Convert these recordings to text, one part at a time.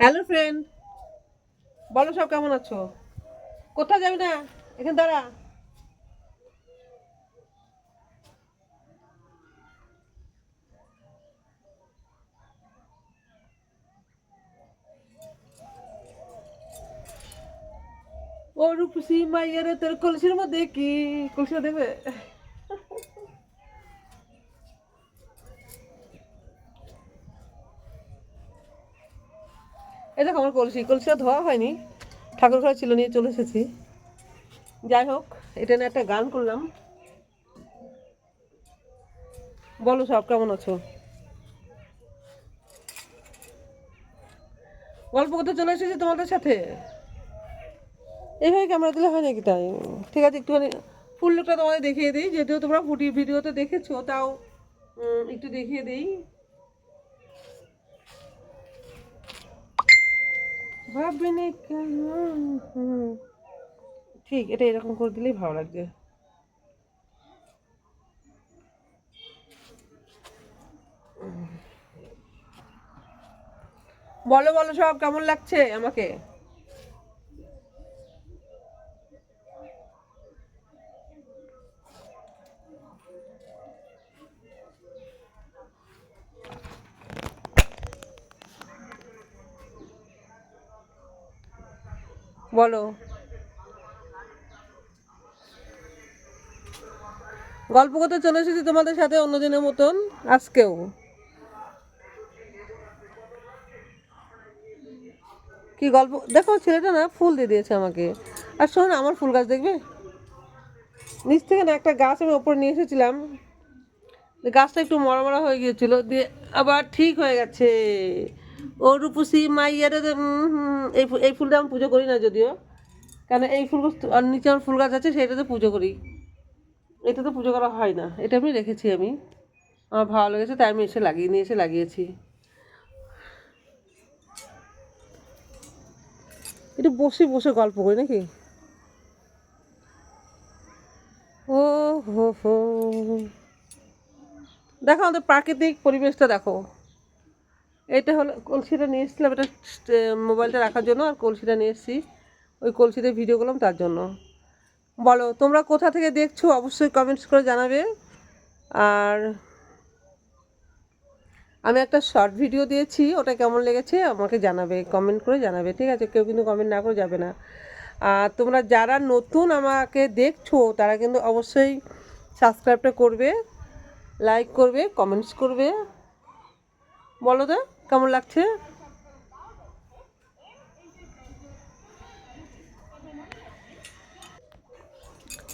Hello friend বলো সব, কেমন আছো? কোথায় যাবি না? এখানে দাঁড়া। ও রূপসী মাইয়ারে, তোর কলসির মধ্যে কি? কলসিটা দেখবে এই দেখো আমার কলসি, কলসিটা ধোয়া হয়নি ঠাকুর ঘরে ছিল নিয়ে চলে এসেছি। যাই হোক, এটা নিয়ে একটা গান করলাম। বলো সব কেমন আছো? গল্প করতে চলে এসেছি তোমাদের সাথে? এইভাবে ক্যামেরা দিলে হয় নাকি তাই? ঠিক আছে, একটুখানি ফুল লোকটা তোমাদের দেখিয়ে দিই যদিও তোমরা ফুটি ভিডিওতে দেখেছ, তাও একটু দেখিয়ে দিই। কেন হুম। ঠিক, এটা এরকম করে দিলেই ভালো লাগবে বলো বলো সব, কেমন লাগছে আমাকে বলো। গল্প করতে চলে এসেছি তোমাদের সাথে অন্যদিনের মতন, আজকেও। কি গল্প? দেখো, ছেলেটা না ফুল দিয়ে দিয়েছে আমাকে। আর শোন, আমার ফুল গাছ দেখবে? নিচ থেকে না একটা গাছ আমি ওপরে নিয়ে এসেছিলাম। গাছটা একটু মরা মরা হয়ে গিয়েছিল, দিয়ে আবার ঠিক হয়ে গেছে। ও রূপসী মাইয়ারে এই এই ফুলটা আমি পুজো করি না যদিও। কেন এই ফুল আর নিচে আমার ফুল গাছ আছে সেটাতে পুজো করি। এটাতে পুজো করা হয় না। এটা আমি রেখেছি আমি। আমার ভালো লেগেছে, তাই আমি এসে লাগিয়ে নিয়ে এসে লাগিয়েছি। একটু বসে বসে গল্প করি নাকি? ও হো হো। দেখো আমাদের প্রাকৃতিক পরিবেশটা দেখো। এটা হলো কলসিটা নিয়ে এসেছিলাম, এটা মোবাইলটা রাখার জন্য আর কলসিটা নিয়ে এসেছি। ওই কলসিতে ভিডিও করলাম তার জন্য। বলো, তোমরা কোথা থেকে দেখছ অবশ্যই কমেন্টস করে জানাবে। আর আমি একটা শর্ট ভিডিও দিয়েছি, ওটা কেমন লেগেছে আমাকে জানাবে কমেন্ট করে জানাবে, ঠিক আছে? কেউ কিন্তু কমেন্ট না করে যাবে না। আর তোমরা যারা নতুন আমাকে দেখছ, তারা কিন্তু অবশ্যই সাবস্ক্রাইবটা করবে লাইক করবে কমেন্টস করবে। বলো তো? কেমন লাগছে?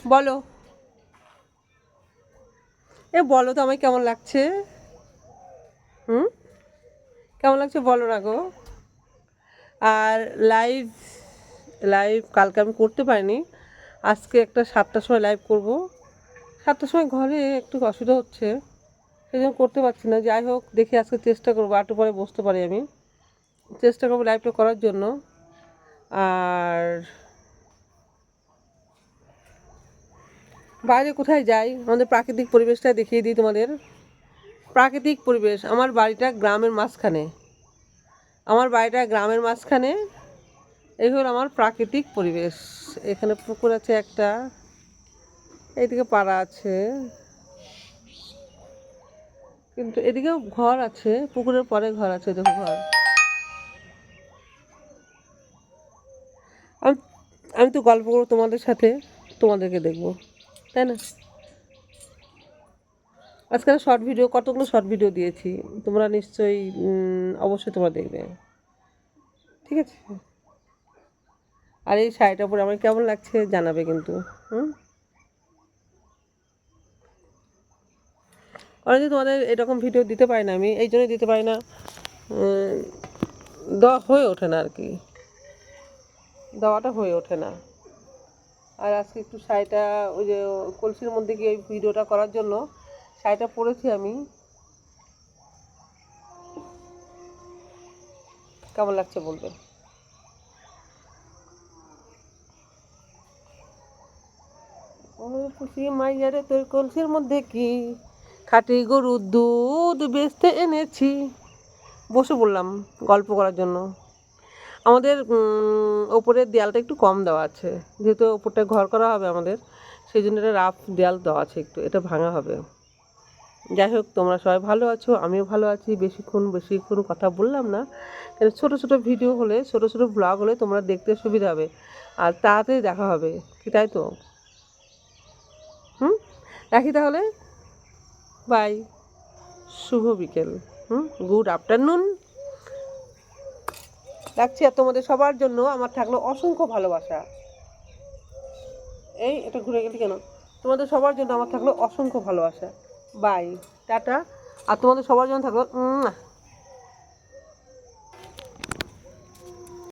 বলো। এ, বলো তো আমায় কেমন লাগছে? হুম? কেমন লাগছে বলো না গো। আর লাইভ লাইভ কালকে আমি করতে পারিনি। আজকে একটা সাতটার সময় লাইভ করব। সাতটার সময় ঘরে একটু অসুবিধা হচ্ছে। সেই জন্য করতে পারছি না। যাই হোক, দেখি আজকে চেষ্টা করব একটু পরে বসতে পারি আমি। চেষ্টা করব লাইভটা করার জন্য। আর বাইরে কোথায় যাই? আমাদের প্রাকৃতিক পরিবেশটা দেখিয়ে দিই তোমাদের। প্রাকৃতিক পরিবেশ, আমার বাড়িটা গ্রামের মাঝখানে। আমার বাড়িটা গ্রামের মাঝখানে। এই হলো আমার প্রাকৃতিক পরিবেশ। এখানে পুকুর আছে একটা, এইদিকে পাড়া আছে। কিন্তু এদিকেও ঘর আছে, পুকুরের পরে ঘর আছে, দেখো ঘর। আমি আমি তো গল্প করব তোমাদের সাথে, তোমাদেরকে দেখব, তাই না? আজকে শর্ট ভিডিও কতগুলো শর্ট ভিডিও দিয়েছি, তোমরা নিশ্চয়ই অবশ্যই তোমরা দেখবে। ঠিক আছে? আর এই শাড়িটা পরে আমার কেমন লাগছে জানাবে কিন্তু, হুম? অনেকদিন তোমাদের এরকম ভিডিও দিতে পারি না, আমি এই জন্যই দিতে পারি না। দেওয়া হয়ে ওঠে না আর কি। দেওয়াটা হয়ে ওঠে না। আর আজকে একটু শাড়িটা, ওই যে কলসির মধ্যে গিয়ে ওই ভিডিওটা করার জন্য শাড়িটা পরেছি আমি। কেমন লাগছে বলবে? ও খুশি মাইয়ারে তোর কলসির মধ্যে কি? খাঁটি গরুর দুধ বেচতে এনেছি। বসে বললাম গল্প করার জন্য। আমাদের ওপরের দেয়ালটা একটু কম দেওয়া আছে। যেহেতু ওপরটা ঘর করা হবে আমাদের সেই জন্য এটা রাফ দেয়াল দেওয়া আছে একটু, এটা ভাঙা হবে। যাই হোক, তোমরা সবাই ভালো আছো, আমিও ভালো আছি। বেশিক্ষণ বেশিক্ষণ কথা বললাম না। কেন ছোটো ছোটো ভিডিও হলে, ছোটো ছোটো ব্লগ হলে তোমরা দেখতে সুবিধা হবে। আর তাড়াতাড়ি দেখা হবে, কি তাই তো? হুম? রাখি তাহলে? বাই। শুভ বিকেল। হুম? Good afternoon. রাখছি আর তোমাদের সবার জন্য। আমার থাকল অসংখ্য ভালোবাসা। এই, এটা ঘুরে গেলি কেন? তোমাদের সবার জন্য আমার থাকল অসংখ্য ভালোবাসা। বাই। টাটা। আর তোমাদের সবার জন্য থাকল